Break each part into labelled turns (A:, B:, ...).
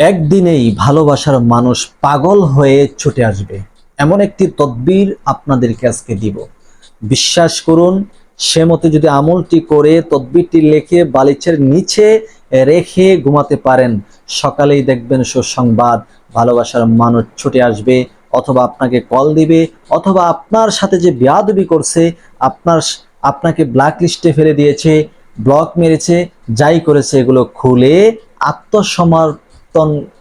A: একদিনেই ভালোবাসার মানুষ পাগল হয়ে ছুটে আসবে। এমন একটি তদবির আপনাদেরকে আজকে দিব। বিশ্বাস করুন সে মতো যদি আমলটি করে তদবিরটি লেখে বালিচের নিচে রেখে ঘুমাতে পারেন, সকালেই দেখবেন সুসংবাদ, ভালোবাসার মানুষ ছুটে আসবে, অথবা আপনাকে কল দিবে, অথবা আপনার সাথে যে বেয়াদবি করছে, আপনার আপনাকে ব্ল্যাক লিস্টে ফেলে দিয়েছে ব্লক মেরেছে, যাই করেছে, এগুলো খুলে আত্মসমর্পণ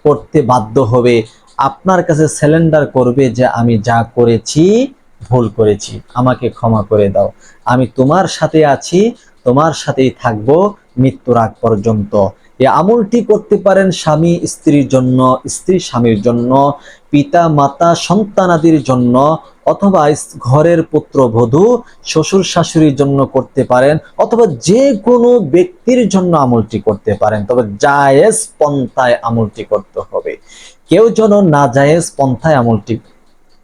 A: করতে বাধ্য হবে। আপনার কাছে স্যালেন্ডার করবে যে, আমি যা করেছি, ভুল করেছি। আমাকে ক্ষমা করে দাও। আমি তোমার সাথে আছি, তোমার সাথেই থাকব মৃত্যুর আগ পর্যন্ত। এই আমলটি করতে পারেন স্বামী স্ত্রীর জন্য, স্ত্রী স্বামীর জন্য, পিতা, মাতা সন্তানাদির জন্য, অথবা ঘরের পুত্রবধূ শ্বশুর শাশুড়ির জন্য করতে পারেন, অথবা যে কোনো ব্যক্তির জন্য আমলটি করতে পারেন। তবে জায়েজ পন্থায় আমলটি করতে হবে। কেউ যেন না জায়েজ পন্থায় আমলটি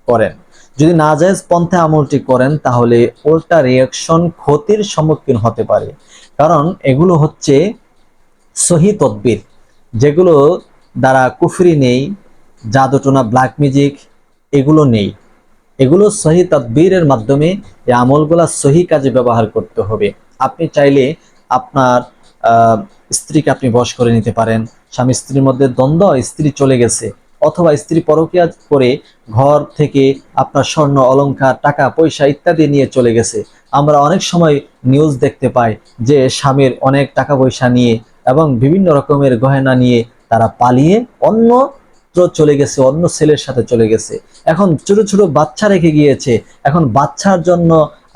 A: করেন। যদি না জায়েজ পন্থায় আমলটি করেন, তাহলে উল্টা রিয়াকশন ক্ষতির সম্মুখীন হতে পারে। কারণ এগুলো হচ্ছে সহি তদ্বির, যেগুলো দ্বারা কুফরি নেই, জাদুটোনা ব্ল্যাক মিউজিক এগুলো নেই। এগুলো সহি তদবিরের মাধ্যমে এই আমলগুলা সহি কাজে ব্যবহার করতে হবে। আপনি চাইলে আপনার স্ত্রীকে আপনি বশ করে নিতে পারেন। স্বামী স্ত্রীর মধ্যে দ্বন্দ্ব, স্ত্রী চলে গেছে। অথবা স্ত্রী পরকিয়া করে ঘর থেকে আপনার স্বর্ণ, অলংকার, টাকা, পয়সা ইত্যাদি নিয়ে চলে গেছে। আমরা অনেক সময় নিউজ দেখতে পাই যে স্বামীর অনেক টাকা পয়সা নিয়ে এবং বিভিন্ন রকমের গয়না নিয়ে তারা পালিয়ে অন্য চলে গেছে, অন্য ছেলের সাথে চলে গেছে। এখন ছোট ছোট বাচ্চা রেখে গিয়েছে। এখন বাচ্চার জন্য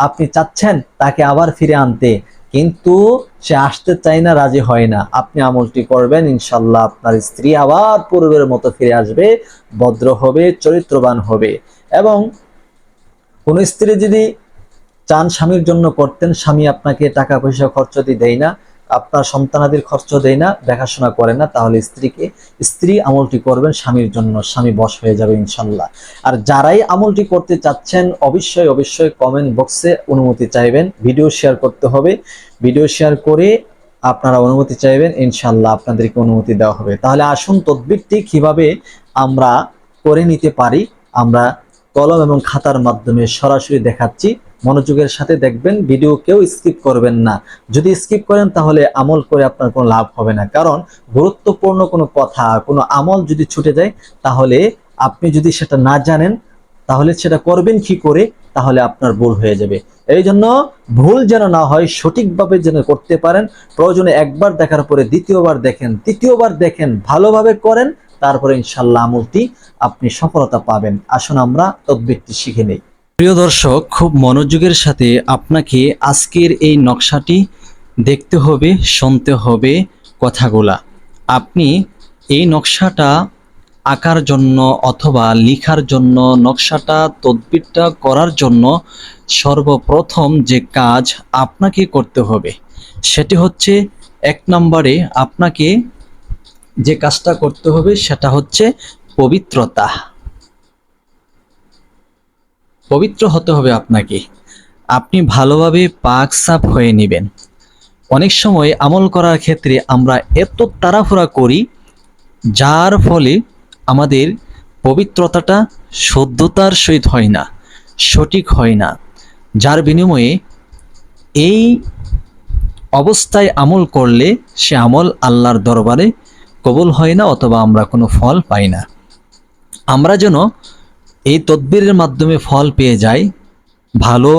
A: আপনি চাচ্ছেন তাকে আবার ফিরে আনতে। কিন্তু সে আসতে চায় না, রাজি হয় না। আপনি আমলটি করবেন, ইনশাল্লাহ আপনার স্ত্রী আবার পূর্বের মতো ফিরে আসবে, ভদ্র হবে, চরিত্রবান হবে। এবং কোন স্ত্রী যদি চান স্বামীর জন্য করতেন, স্বামী আপনাকে টাকা পয়সা খরচ দিয়ে দেয় না। আপনার সন্তানাদের খরচ দেয় না, দেখাশোনা করে না, তাহলে স্ত্রীকে স্ত্রী আমলটি করবেন, স্বামীর জন্য স্বামী বশ হয়ে যাবে ইনশাল্লাহ। আর যারাই আমলটি করতে চাচ্ছেন, অবশ্যই অবশ্যই কমেন্ট বক্সে অনুমতি চাইবেন। ভিডিও শেয়ার করতে হবে। ভিডিও শেয়ার করে আপনারা অনুমতি চাইবেন, ইনশাল্লাহ আপনাদেরকে অনুমতি দেওয়া হবে। তাহলে আসুন তদবিরটি কীভাবে আমরা করে নিতে পারি। আমরা কলম এবং খাতার মাধ্যমে সরাসরি দেখাচ্ছি। মনোযোগের সাথে দেখবেন ভিডিও কেউ স্কিপ করবেন না। যদি স্কিপ করেন, তাহলে আমল করে আপনার কোনো লাভ হবে না। কারণ গুরুত্বপূর্ণ কোনো কথা, কোনো আমল যদি ছুটে যায়, তাহলে আপনি যদি সেটা না জানেন, তাহলে সেটা করবেন কি করে? তাহলে আপনার ভুল হয়ে যাবে। এই জন্য ভুল যেন না হয়, সঠিকভাবে যেন করতে পারেন, প্রয়োজনে একবার দেখার পরে দ্বিতীয়বার দেখেন, তৃতীয়বার দেখেন, ভালোভাবে করেন, তারপরে ইনশাল্লাহ আমলটি আপনি সফলতা পাবেন। আসুন আমরা তদ্বিরটি শিখে নেই। প্রিয় দর্শক, খুব মনোযোগের সাথে আপনাকে আজকের এই নকশাটি দেখতে হবে, শুনতে হবে কথাগুলা। আপনি এই নকশাটা আঁকার জন্য অথবা লিখার জন্য, নকশাটা তদবিরটা করার জন্য সর্বপ্রথম যে কাজ আপনাকে করতে হবে, সেটি হচ্ছে এক নম্বরে আপনাকে যে কাজটা করতে হবে, সেটা হচ্ছে পবিত্রতা। পবিত্র হতে হবে আপনাকে। আপনি ভালোভাবে পাক সাফ হয়ে নেবেন। অনেক সময় আমল করার ক্ষেত্রে আমরা এত তাড়াহুড়া করি, যার ফলে আমাদের পবিত্রতাটা, শুদ্ধতার সহিত হয় না, সঠিক হয় না। যার বিনিময়ে এই অবস্থায় আমল করলে সে আমল আল্লাহর দরবারে কবুল হয় না অথবা আমরা কোনো ফল পাই না। আমরা যেন এই তদবিরের মাধ্যমে ফল পেয়ে যায়, ভালো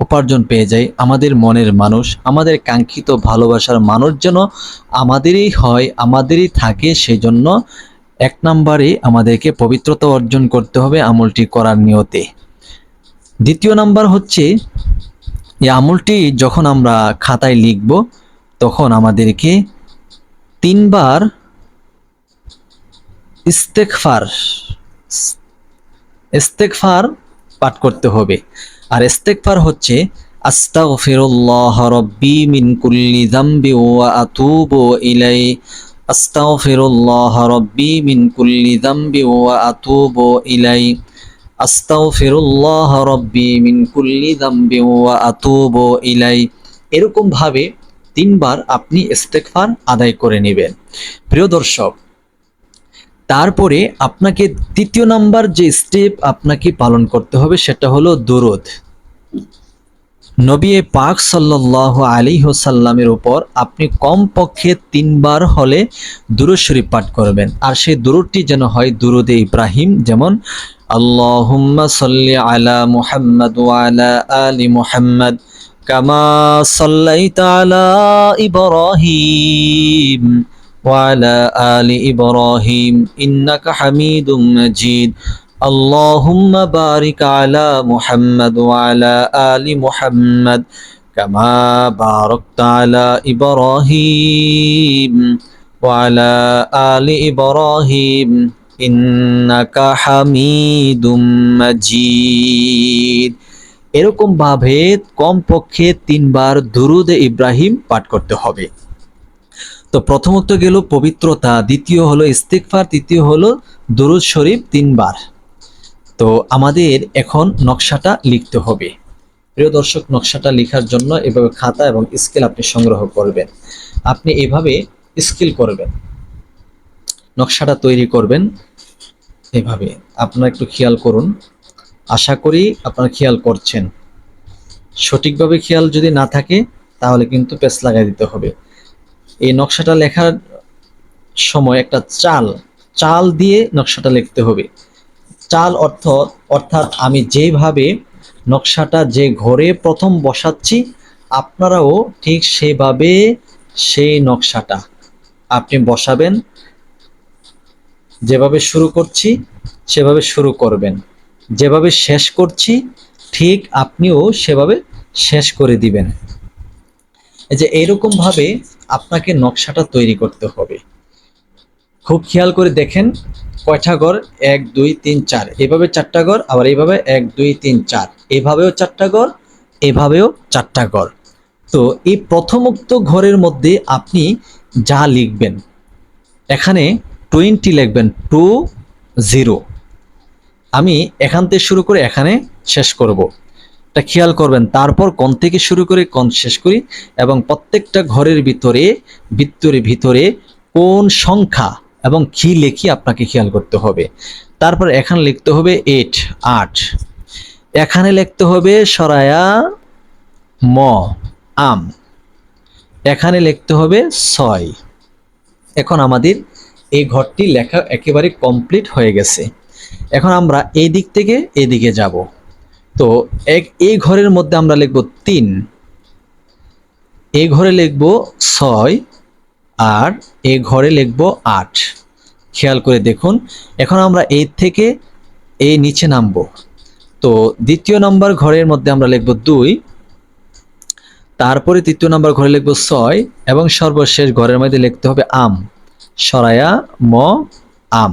A: উপার্জন পেয়ে যায় আমাদের মনের মানুষ, আমাদের কাঙ্ক্ষিত ভালোবাসার মানুষ যেন আমাদেরই হয়, আমাদেরই থাকে সেই জন্য এক নম্বরে আমাদেরকে পবিত্রতা অর্জন করতে হবে আমলটি করার নিয়তে। দ্বিতীয় নাম্বার হচ্ছে, এই আমলটি যখন আমরা খাতায় লিখব, তখন আমাদেরকে তিনবার ইস্তেকফার ইস্তেকফার পাঠ করতে হবে। আর ইস্তেকফার হচ্ছে, আস্তাগফিরুল্লাহ রব্বি মিন কুল্লি যামবি ওয়া আতুবু ইলাই আস্তাগফিরুল্লাহ রব্বি মিন কুল্লি যামবি ওয়া আতুবু ইলাই আস্তাগফিরুল্লাহ রব্বি মিন কুল্লি যামবি ওয়া আতুবু ইলাই এরকম ভাবে তিনবার আপনি ইস্তেগফার আদায় করে নেবেন। প্রিয় দর্শক তারপরে আপনাকে তৃতীয় নাম্বার যে স্টেপ আপনাকে পালন করতে হবে সেটা হলো দরুদ। নবী পাক সাল্লাহ আলী হোসাল্লামের উপর আপনি কমপক্ষে তিনবার হলে দুরুদ শরীফ পাঠ করবেন। আর সেই দুরুদটি যেন হয় দুরুদে ইব্রাহিম, যেমন, আল্লাহুম্মা সাল্লি আলা মুহাম্মদ ওয়ালা আলি মুহাম্মদ কামা সাল্লাইতা আলা ইব্রাহিম। وعلى آل إبراهيم إنك حميد مجيد اللهم بارك على محمد وعلى آل محمد كما باركت على إبراهيم وعلى آل إبراهيم إنك حميد مجيد এরকম ভাবে কমপক্ষে তিনবার দুরুদ ইব্রাহিম পাঠ করতে হবে তো প্রথমত গেল পবিত্রতা, দ্বিতীয় হলো ইস্তেকফার তৃতীয় হলো দরুদ শরীফ তিনবার। তো আমাদের এখন নকশাটা লিখতে হবে। প্রিয় দর্শক, নকশাটা লেখার জন্য এভাবে খাতা এবং স্কেল আপনি সংগ্রহ করবেন। আপনি এভাবে স্কেল করবেন। নকশাটা তৈরি করবেন এভাবে। আপনারা একটু খেয়াল করুন। আশা করি আপনারা খেয়াল করছেন। সঠিকভাবে খেয়াল যদি না থাকে, তাহলে কিন্তু পেস লাগাই দিতে হবে। এই নকশাটা লেখার সময় একটা চাল চাল দিয়ে নকশাটা লিখতে হবে। চাল অর্থ, অর্থাৎ আমি যেভাবে নকশাটা যে ঘরে প্রথম বসাচ্ছি, আপনারাও ঠিক সেভাবে সেই নকশাটা আপনি বসাবেন। যেভাবে শুরু করছি, সেভাবে শুরু করবেন। যেভাবে শেষ করছি, ঠিক আপনিও সেভাবে শেষ করে দিবেন। এই যে এরকম ভাবে আপনাকে নকশাটা তৈরি করতে হবে। খুব খেয়াল করে দেখেন, কয়টা ঘর? এক, দুই, তিন, চার। এভাবে চারটা ঘর, আবার এইভাবে এক, দুই, তিন, চার। এভাবেও চারটা ঘর, এভাবেও চারটা ঘর। তো এই প্রথমোক্ত ঘরের মধ্যে আপনি যা লিখবেন, এখানে টোয়েন্টি লিখবেন টু জিরো আমি এখান থেকে শুরু করে এখানে শেষ করব। এটা খেয়াল করবেন। তারপর কোন থেকে শুরু করে কোন শেষ করি এবং প্রত্যেকটা ঘরের ভিতরে ভিতরে ভিতরে কোন সংখ্যা এবং কি লেখি আপনাকে খেয়াল করতে হবে। তারপর এখানে লিখতে হবে এইট আট। এখানে লিখতে হবে সরায়া ম, আম। এখানে লিখতে হবে ছয়। এখন আমাদের এই ঘরটি লেখা একেবারে কমপ্লিট হয়ে গেছে। এখন আমরা এই দিক থেকে এদিকে যাব। তো এক, এই ঘরের মধ্যে আমরা লিখব তিন। এই ঘরে লিখব ছয় আর এ ঘরে লিখব আট। খেয়াল করে দেখুন, এখন আমরা এই থেকে এই নিচে নামব। তো দ্বিতীয় নম্বর ঘরের মধ্যে আমরা লিখব দুই, তারপরে তৃতীয় নম্বর ঘরে লিখব ছয় এবং সর্বশেষ ঘরের মধ্যে লিখতে হবে আম। সরায়া, ম, আম।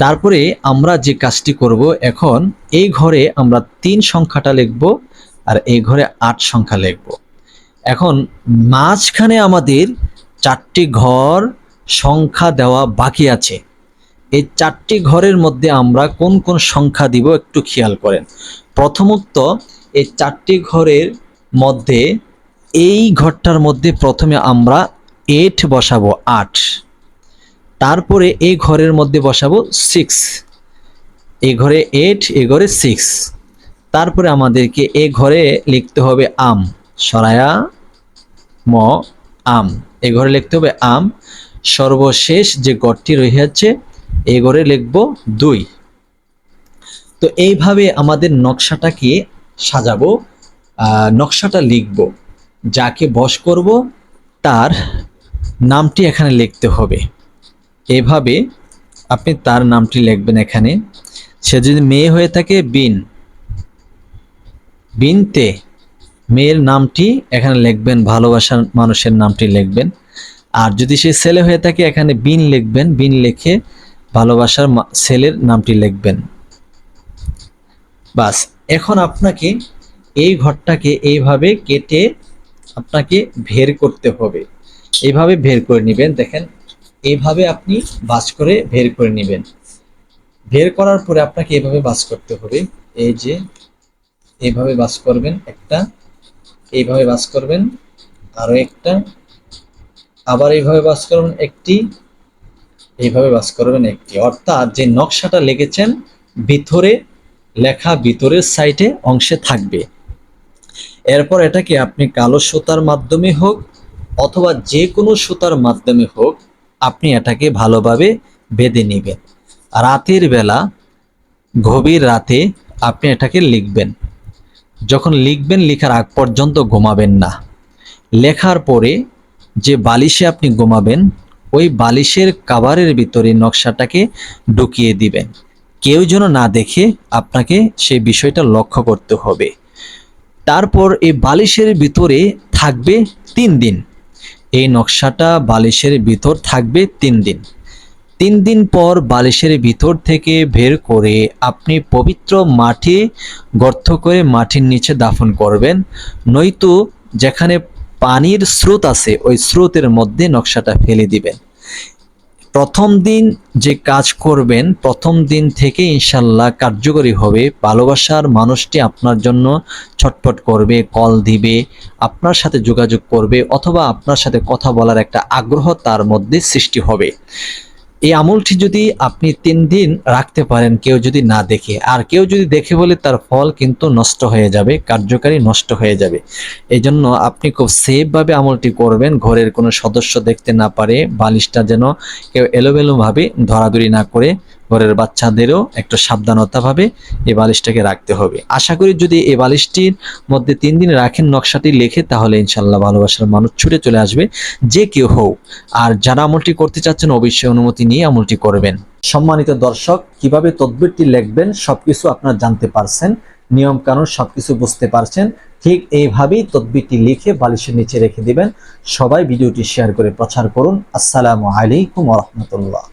A: তারপরে আমরা যে কাজটি করব এখন, এই ঘরে আমরা তিন সংখ্যাটা লিখব আর এই ঘরে আট সংখ্যা লিখব। এখন মাঝখানে আমাদের চারটি ঘর সংখ্যা দেওয়া বাকি আছে। এই চারটি ঘরের মধ্যে আমরা কোন কোন সংখ্যা দিব একটু খেয়াল করেন। প্রথমত, এই চারটি ঘরের মধ্যে এই ঘরটার মধ্যে প্রথমে আমরা এইট বসাবো, আট। তারপরে এই ঘরের মধ্যে বসাবো সিক্স এই ঘরে এইট এ ঘরে সিক্স তারপরে আমাদেরকে এ ঘরে লিখতে হবে আম। সরায়া ম, আম। এ ঘরে লিখতে হবে আম। সর্বশেষ যে গড়টি রয়েছে এ ঘরে লিখব দুই। তো এইভাবে আমাদের নকশাটাকে সাজাবো নকশাটা লিখব। যাকে বশ করব, তার নামটি এখানে লিখতে হবে। এভাবে আপনি তার নামটি লিখবেন এখানে। সে যদি মেয়ে হয়ে থাকে, বিন। বিনতে মেয়ের নামটি এখানে লিখবেন, ভালোবাসার মানুষের নামটি লিখবেন। আর যদি সে ছেলে হয়ে থাকে, এখানে বিন লিখবেন, বিন লিখে ভালোবাসার ছেলের নামটি লিখবেন। বাস, এখন আপনাকে এই ঘরটাকে এইভাবে কেটে আপনাকে ভের করতে হবে। এইভাবে বের করে নেবেন, দেখেন। এইভাবে আপনি বাস করে বের করে নেবেন। বের করার পরে আপনাকে এভাবে বাস করতে হবে। এই যে এইভাবে বাস করবেন একটা, এইভাবে বাস করবেন আরও একটা, আবার এইভাবে বাস করবেন একটি, এইভাবে বাস করবেন একটি। অর্থাৎ যে নকশাটা লিখেছেন, ভিতরে লেখা ভিতরের সাইডে অংশে থাকবে। এরপর এটাকে আপনি কালো সুতার মাধ্যমে হোক অথবা যে কোনো সুতার মাধ্যমে হোক আপনি এটাকে ভালোভাবে বেঁধে নেবেন। রাতের বেলা, গভীর রাতে আপনি এটাকে লিখবেন। যখন লিখবেন, লেখার আগ পর্যন্ত ঘুমাবেন না। লেখার পরে যে বালিশে আপনি ঘুমাবেন, ওই বালিশের কাভারের ভিতরে নকশাটাকে ঢুকিয়ে দিবেন। কেউ যেন না দেখে আপনাকে সেই বিষয়টা লক্ষ্য করতে হবে। তারপর এই বালিশের ভিতরে থাকবে তিন দিন। এই নকশাটা বালিশের ভিতর থাকবে তিন দিন। তিন দিন পর বালিশের ভিতর থেকে বের করে আপনি পবিত্র মাটি গর্ত করে মাটির নিচে দাফন করবেন। নয়তো যেখানে পানির স্রোত আছে, ওই স্রোতের মধ্যে নকশাটা ফেলে দিবেন। প্রথম দিন যে কাজ করবেন, প্রথম দিন থেকে ইনশাল্লাহ কার্যকরী হবে। ভালোবাসার মানুষটি আপনার জন্য ছটপট করবে, কল দিবে, আপনার সাথে যোগাযোগ করবে অথবা আপনার সাথে কথা বলার একটা আগ্রহ তার মধ্যে সৃষ্টি হবে। এই আমলটি যদি আপনি তিন দিন রাখতে পারেন, কেউ যদি না দেখে, আর কেউ যদি দেখে বলে তার ফল কিন্তু নষ্ট হয়ে যাবে, কার্যকারী নষ্ট হয়ে যাবে। এই জন্য আপনি খুব সেফভাবে আমলটি করবেন, ঘরের কোনো সদস্য দেখতে না পারে, বালিশটা যেন কেউ এলোমেলোভাবে ধরাধরি না করে ঘরের বাচ্চাদেরও একটু সাবধানতাভাবে এই বালিশটাকে রাখতে হবে। আশা করি যদি এই বালিশটির মধ্যে তিন দিন রাখেন নকশাটি লেখে, তাহলে ইনশাল্লাহ ভালোবাসার মানুষ ছুটে চলে আসবে, যে কেউ হোক। আর যারা আমলটি করতে চাচ্ছেন, অবশ্যই অনুমতি নিয়ে আমলটি করবেন। সম্মানিত দর্শক, কীভাবে তদবিরটি লিখবেন সবকিছু আপনারা জানতে পারছেন নিয়ম কানুন সবকিছু বুঝতে পারছেন, ঠিক এইভাবেই তদবিরটি লিখে বালিশের নিচে রেখে দিবেন। সবাই ভিডিওটি শেয়ার করে প্রচার করুন। আসসালামু আলাইকুম রহমতুল্লাহ।